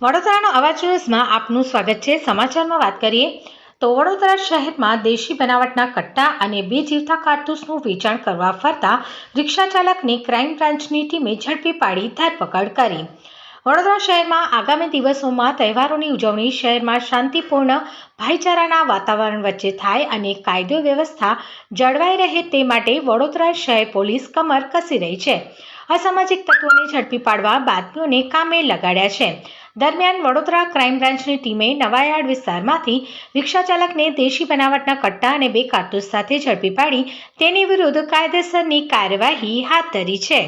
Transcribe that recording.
વડોદરાનો અવાજ ન્યૂઝમાં આપનું સ્વાગત છે. સમાચારમાં વાત કરીએ તો વડોદરા શહેરમાં દેશી બનાવટના કટ્ટા અને બે જીવતા કારતૂસનું વેચાણ કરવા ફરતા રિક્ષા ચાલકને ક્રાઇમ બ્રાન્ચની ટીમે ઝડપી પાડી ધરપકડ કરી. વડોદરા શહેરમાં આગામી દિવસોમાં તહેવારોની ઉજવણી શહેરમાં શાંતિપૂર્ણ ભાઈચારાના વાતાવરણ વચ્ચે થાય અને કાયદો વ્યવસ્થા જળવાઈ રહે તે માટે વડોદરા શહેર પોલીસ કમર કસી રહી છે. અસામાજિક તત્વોને ઝડપી પાડવા બાતમીઓને કામે લગાડ્યા છે. દરમિયાન વડોદરા ક્રાઇમ બ્રાન્ચની ટીમે નવાયાર્ડ વિસ્તારમાંથી રિક્ષા ચાલકને દેશી બનાવટના કટ્ટા અને બે કારતૂસ સાથે ઝડપી પાડી તેની વિરુદ્ધ કાયદેસરની કાર્યવાહી હાથ ધરી છે.